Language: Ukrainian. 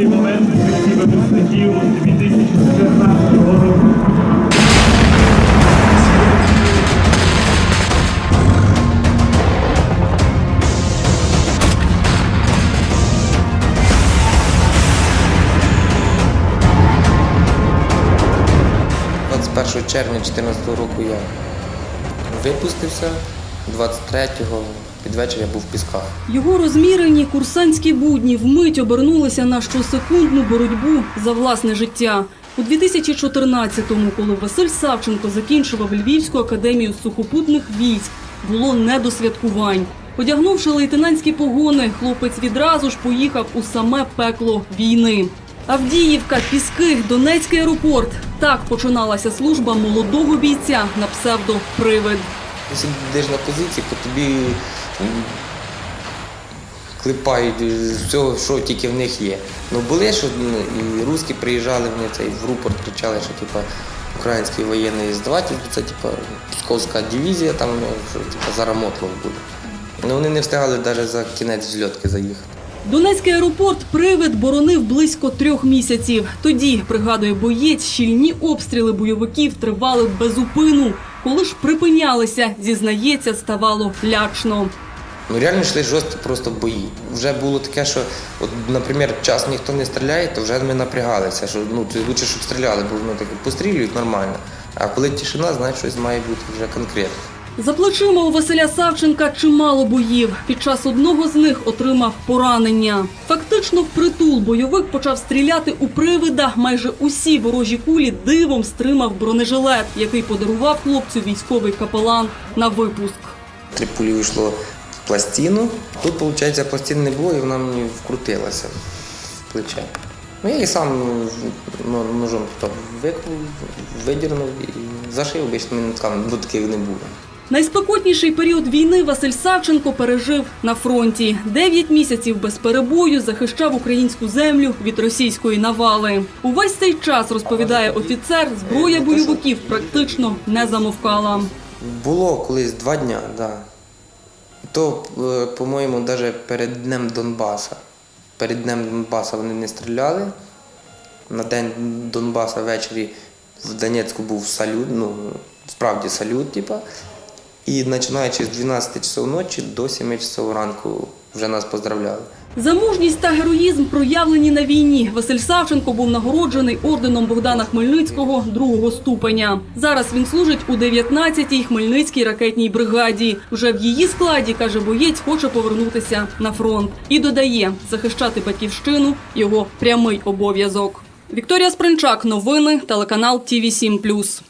період 2014 року. – 21 червня 2014 року я випустився, 23-го під вечір я був в Пісках. Його розмірені курсантські будні вмить обернулися на щосекундну боротьбу за власне життя. У 2014-му, коли Василь Савченко закінчував Львівську академію сухопутних військ, було не до святкувань. Одягнувши лейтенантські погони, хлопець відразу ж поїхав у саме пекло війни. Авдіївка, Піски, Донецький аеропорт. Так починалася служба молодого бійця на псевдо Привид. Ти сидиш на позиції, по тобі клепають з всього, що тільки в них є. Ну були, що і русські приїжджали, вони цей в рупорт кричали, що типа український воєнний здаватель, це типа Псковська дивізія, там ну, що типа зараз буде. Ну вони не встигали навіть за кінець зльотки заїхати. Донецький аеропорт Привид боронив близько трьох місяців. Тоді, пригадує боєць, щільні обстріли бойовиків тривали без упину. Коли ж припинялися, зізнається, ставало лячно. Ну реально йшли жорсткі просто бої. Вже було таке, що, от, наприклад, час ніхто не стріляє, то вже ми напрягалися, що ну лучше, щоб стріляли, бо ну, так, пострілюють нормально. А коли тишина, значить щось має бути вже конкретно. За плечима у Василя Савченка чимало боїв. Під час одного з них отримав поранення. Фактично, впритул бойовик почав стріляти у привида. Майже усі ворожі кулі дивом стримав бронежилет, який подарував хлопцю військовий капелан на випуск. Три пулі вийшло пластину. Тут, виходить, пластин не було, і вона мені вкрутилася в плече. Ну я її сам ну, ножом викрив, видірнув і зашив, більше мені ну, таких не було. Найспекотніший період війни Василь Савченко пережив на фронті. Дев'ять місяців без перебою захищав українську землю від російської навали. Увесь цей час розповідає офіцер, зброя бойовиків практично не замовкала. Було колись два дня, так. Да. То, е, по-моєму, навіть перед Днем Донбаса. Перед Днем Донбаса вони не стріляли. На День Донбаса ввечері в Донецьку був салют, ну, справді салют, типа. І починаючи з 12 часов ночі до 7 часов ранку вже нас поздравляли. За мужність та героїзм проявлені на війні. Василь Савченко був нагороджений орденом Богдана Хмельницького другого ступеня. Зараз він служить у 19-й Хмельницькій ракетній бригаді. Вже в її складі каже боєць, хоче повернутися на фронт і додає захищати батьківщину його прямий обов'язок. Вікторія Спринчак, новини, телеканал ТІВІ 7+.